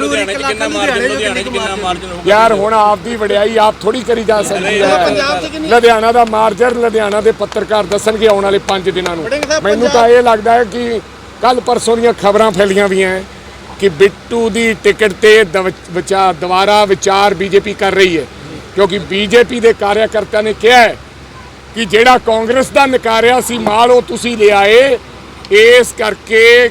ਲੁਧਿਆਣੇ 'ਚ ਕਿੰਨਾ ਮਾਰਜਨ ਲੁਧਿਆਣੇ 'ਚ ਕਿੰਨਾ ਮਾਰਜਨ ਹੋਊਗਾ? ਯਾਰ ਹੁਣ ਆਪਦੀ ਵਡਿਆਈ ਆਪ ਥੋੜੀ ਕਰੀ ਜਾ ਸਕਦੀ ਹੈ। ਲੁਧਿਆਣਾ ਦਾ ਮਾਰਜਰ ਲੁਧਿਆਣਾ ਦੇ ਪੱਤਰਕਾਰ ਦੱਸਣਗੇ ਆਉਣ ਵਾਲੇ 5 ਦਿਨਾਂ ਨੂੰ। ਮੈਨੂੰ ਤਾਂ ਇਹ ਲੱਗਦਾ ਹੈ ਕਿ ਕੱਲ ਪਰਸੋਂ ਦੀਆਂ ਖਬਰਾਂ ਫੈਲੀਆਂ ਵੀ ਹੈ ਕਿ ਬਿੱਟੂ ਦੀ ਟਿਕਟ ਤੇ ਵਿਚਾਰ ਦੁਬਾਰਾ ਵਿਚਾਰ ਬੀਜੇਪੀ ਕਰ ਰਹੀ ਹੈ। ਕਿਉਂਕਿ ਬੀਜੇਪੀ ਦੇ ਕਾਰਿਆਕਰਤਾ ਨੇ ਕਿਹਾ ਹੈ ਕਿ ਜਿਹੜਾ ਕਾਂਗਰਸ ਦਾ ਨਕਾਰਿਆ ਸੀ ਮਾਲ ਉਹ ਤੁਸੀਂ ਲਿਆਏ ਇਸ ਕਰਕੇ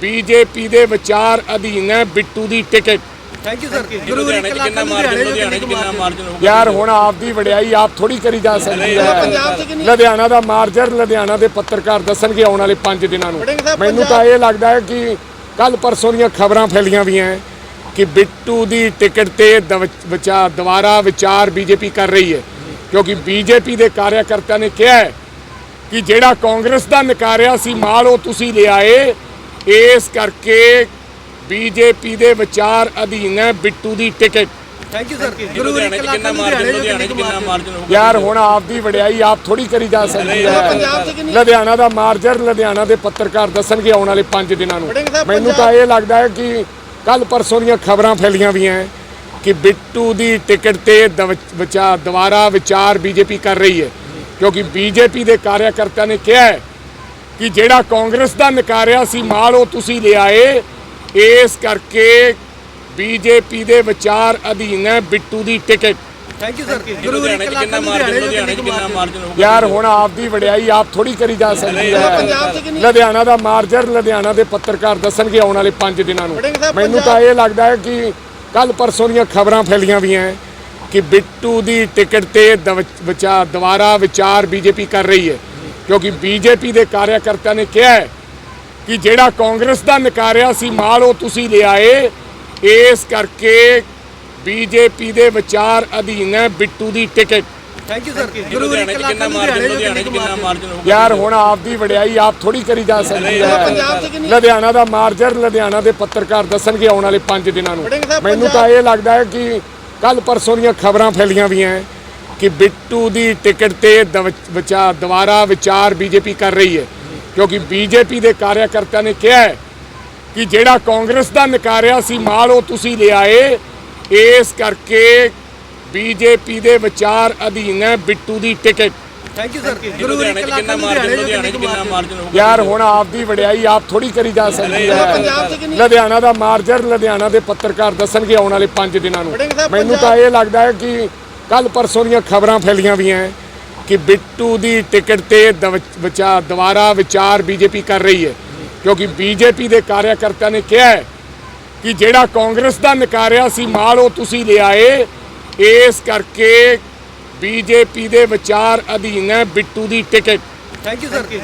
ਬੀਜੇਪੀ ਦੇ ਵਿਚਾਰ ਅਧੀਨ ਹੈ ਬਿੱਟੂ ਦੀ ਟਿਕਟ। ਥੈਂਕ ਯੂ ਸਰ ਲੁਧਿਆਣੇ 'ਚ ਕਿੰਨਾ ਮਾਰਜਨ ਲੁਧਿਆਣੇ 'ਚ ਕਿੰਨਾ ਮਾਰਜਨ? ਹੋਊਗਾ ਯਾਰ ਹੁਣ ਆਪਦੀ ਵਡਿਆਈ ਆਪ ਥੋੜੀ ਕਰੀ ਜਾ ਸਕਦੀ ਹੈ। ਲੁਧਿਆਣਾ ਦਾ ਮਾਰਜਰ ਲੁਧਿਆਣਾ ਦੇ ਪੱਤਰਕਾਰ ਦੱਸਣਗੇ ਆਉਣ ਵਾਲੇ 5 ਦਿਨਾਂ ਨੂੰ। ਮੈਨੂੰ ਤਾਂ ਇਹ ਲੱਗਦਾ ਹੈ ਕਿ ਕੱਲ ਪਰਸੋਂ ਦੀਆਂ ਖਬਰਾਂ ਫੈਲੀਆਂ ਵੀ ਹੈ ਕਿ ਬਿੱਟੂ ਦੀ ਟਿਕਟ ਤੇ ਵਿਚਾਰ ਦੁਬਾਰਾ ਵਿਚਾਰ ਬੀਜੇਪੀ ਕਰ ਰਹੀ ਹੈ। ਕਿਉਂਕਿ ਬੀਜੇਪੀ ਦੇ ਕਾਰਿਆਕਰਤਾ ਨੇ ਕਿਹਾ ਹੈ ਕਿ ਜਿਹੜਾ ਕਾਂਗਰਸ ਦਾ ਨਕਾਰਿਆ ਸੀ ਮਾਲ ਉਹ ਤੁਸੀਂ ਲਿਆਏ ਇਸ ਕਰਕੇ ਬੀਜੇਪੀ ਦੇ ਵਿਚਾਰ ਅਧੀਨ ਹੈ ਬਿੱਟੂ ਦੀ ਟਿਕਟ। ਥੈਂਕ ਯੂ ਸਰ ਲੁਧਿਆਣੇ 'ਚ ਕਿੰਨਾ ਮਾਰਜਨ ਲੁਧਿਆਣੇ 'ਚ ਕਿੰਨਾ ਮਾਰਜਨ ਹੋਊਗਾ? ਯਾਰ ਹੁਣ ਆਪਦੀ ਵਡਿਆਈ ਆਪ ਥੋੜੀ ਕਰੀ ਜਾ ਸਕਦੀ ਹੈ। ਲੁਧਿਆਣਾ ਦਾ ਮਾਰਜਰ ਲੁਧਿਆਣਾ ਦੇ ਪੱਤਰਕਾਰ ਦੱਸਣਗੇ ਆਉਣ ਵਾਲੇ 5 ਦਿਨਾਂ ਨੂੰ। ਮੈਨੂੰ ਤਾਂ ਇਹ ਲੱਗਦਾ ਹੈ ਕਿ ਕੱਲ ਪਰਸੋਂ ਦੀਆਂ ਖਬਰਾਂ ਫੈਲੀਆਂ ਵੀ ਹੈ ਕਿ ਬਿੱਟੂ ਦੀ ਟਿਕਟ ਤੇ ਵਿਚਾਰ ਦੁਬਾਰਾ ਵਿਚਾਰ ਬੀਜੇਪੀ ਕਰ ਰਹੀ ਹੈ। ਕਿਉਂਕਿ ਬੀਜੇਪੀ ਦੇ ਕਾਰਿਆਕਰਤਾ ਨੇ ਕਿਹਾ ਹੈ ਕਿ ਜਿਹੜਾ ਕਾਂਗਰਸ ਦਾ ਨਕਾਰਿਆ ਸੀ ਮਾਲ ਉਹ ਤੁਸੀਂ ਲਿਆਏ ਇਸ ਕਰਕੇ ਬੀਜੇਪੀ ਦੇ ਵਿਚਾਰ ਅਧੀਨ ਹੈ ਬਿੱਟੂ ਦੀ ਟਿਕਟ। ਥੈਂਕ ਯੂ ਸਰ ਲੁਧਿਆਣੇ 'ਚ ਕਿੰਨਾ ਮਾਰਜਨ ਲੁਧਿਆਣੇ 'ਚ ਕਿੰਨਾ ਮਾਰਜਨ। ਹੋਊਗਾ? ਯਾਰ ਹੁਣ ਆਪਦੀ ਵਡਿਆਈ ਆਪ ਥੋੜੀ ਕਰੀ ਜਾ ਸਕਦੀ ਹੈ। ਲੁਧਿਆਣਾ ਦਾ ਮਾਰਜਰ ਲੁਧਿਆਣਾ ਦੇ ਪੱਤਰਕਾਰ ਦੱਸਣਗੇ ਆਉਣ ਵਾਲੇ 5 ਦਿਨਾਂ ਨੂੰ। ਮੈਨੂੰ ਤਾਂ ਇਹ ਲੱਗਦਾ ਹੈ ਕਿ ਕੱਲ ਪਰਸੋਂ ਦੀਆਂ ਖਬਰਾਂ ਫੈਲੀਆਂ ਵੀ ਹੈ ਕਿ ਬਿੱਟੂ ਦੀ ਟਿਕਟ ਤੇ ਵਿਚਾਰ ਦੁਬਾਰਾ ਵਿਚਾਰ ਬੀਜੇਪੀ ਕਰ ਰਹੀ ਹੈ। ਕਿਉਂਕਿ ਬੀਜੇਪੀ ਦੇ ਕਾਰਿਆਕਰਤਾ ਨੇ ਕਿਹਾ ਹੈ ਕਿ ਜਿਹੜਾ ਕਾਂਗਰਸ ਦਾ ਨਕਾਰਿਆ ਸੀ ਮਾਲ ਉਹ ਤੁਸੀਂ ਲਿਆਏ ਇਸ ਕਰਕੇ ਬੀਜੇਪੀ ਦੇ ਵਿਚਾਰ ਅਧੀਨ ਹੈ ਬਿੱਟੂ ਦੀ ਟਿਕਟ। ਥੈਂਕ ਯੂ ਸਰ ਲੁਧਿਆਣੇ 'ਚ ਕਿੰਨਾ ਮਾਰਜਨ ਲੁਧਿਆਣੇ 'ਚ ਕਿੰਨਾ ਮਾਰਜਨ ਹੋਊਗਾ? ਯਾਰ ਹੁਣ ਆਪਦੀ ਵਡਿਆਈ ਆਪ ਥੋੜੀ ਕਰੀ ਜਾ ਸਕਦੀ ਹੈ। ਲੁਧਿਆਣਾ ਦਾ ਮਾਰਜਰ ਲੁਧਿਆਣਾ ਦੇ ਪੱਤਰਕਾਰ ਦੱਸਣਗੇ ਆਉਣ ਵਾਲੇ 5 ਦਿਨਾਂ ਨੂੰ। ਮੈਨੂੰ ਤਾਂ ਇਹ ਲੱਗਦਾ ਹੈ ਕਿ ਕੱਲ ਪਰਸੋਂ ਦੀਆਂ ਖਬਰਾਂ ਫੈਲੀਆਂ ਵੀ ਹੈ ਕਿ ਬਿੱਟੂ ਦੀ ਟਿਕਟ ਤੇ ਵਿਚਾਰ ਦੁਬਾਰਾ ਵਿਚਾਰ ਬੀਜੇਪੀ ਕਰ ਰਹੀ ਹੈ। ਕਿਉਂਕਿ ਬੀਜੇਪੀ ਦੇ ਕਾਰਿਆਕਰਤਾ ਨੇ ਕਿਹਾ ਹੈ ਕਿ ਜਿਹੜਾ ਕਾਂਗਰਸ ਦਾ ਨਕਾਰਿਆ ਸੀ ਮਾਲ ਉਹ ਤੁਸੀਂ ਲਿਆਏ ਇਸ ਕਰਕੇ ਬੀਜੇਪੀ ਦੇ ਵਿਚਾਰ ਅਧੀਨ ਹੈ ਬਿੱਟੂ ਦੀ ਟਿਕਟ। ਥੈਂਕ ਯੂ ਸਰ ਲੁਧਿਆਣੇ 'ਚ ਕਿੰਨਾ ਮਾਰਜਨ ਲੁਧਿਆਣੇ 'ਚ ਕਿੰਨਾ ਮਾਰਜਨ ਹੋਊਗਾ? ਯਾਰ ਹੁਣ ਆਪਦੀ ਵਡਿਆਈ ਆਪ ਥੋੜੀ ਕਰੀ ਜਾ ਸਕਦੀ ਹੈ। ਲੁਧਿਆਣਾ ਦਾ ਮਾਰਜਰ ਲੁਧਿਆਣਾ ਦੇ ਪੱਤਰਕਾਰ ਦੱਸਣਗੇ ਆਉਣ ਵਾਲੇ 5 ਦਿਨਾਂ ਨੂੰ। ਮੈਨੂੰ ਤਾਂ ਇਹ ਲੱਗਦਾ ਹੈ ਕਿ ਕੱਲ ਪਰਸੋਂ ਦੀਆਂ ਖਬਰਾਂ ਫੈਲੀਆਂ ਵੀ ਹੈ ਕਿ ਬਿੱਟੂ ਦੀ ਟਿਕਟ ਤੇ ਦਵ- ਵਿਚਾਰ ਦੁਬਾਰਾ ਵਿਚਾਰ ਬੀਜੇਪੀ ਕਰ ਰਹੀ ਹੈ। ਕਿਉਂਕਿ ਬੀਜੇਪੀ ਦੇ ਕਾਰਿਆਕਰਤਾ ਨੇ ਕਿਹਾ ਹੈ ਕਿ ਜਿਹੜਾ ਕਾਂਗਰਸ ਦਾ ਨਕਾਰਿਆ ਸੀ, ਮਾਲ ਉਹ ਤੁਸੀਂ ਲਿਆਏ। ਇਸ ਕਰਕੇ ਬੀਜੇਪੀ ਦੇ ਵਿਚਾਰ ਅਧੀਨ ਹੈ ਬਿੱਟੂ ਦੀ ਟਿਕਟ। Thank you sir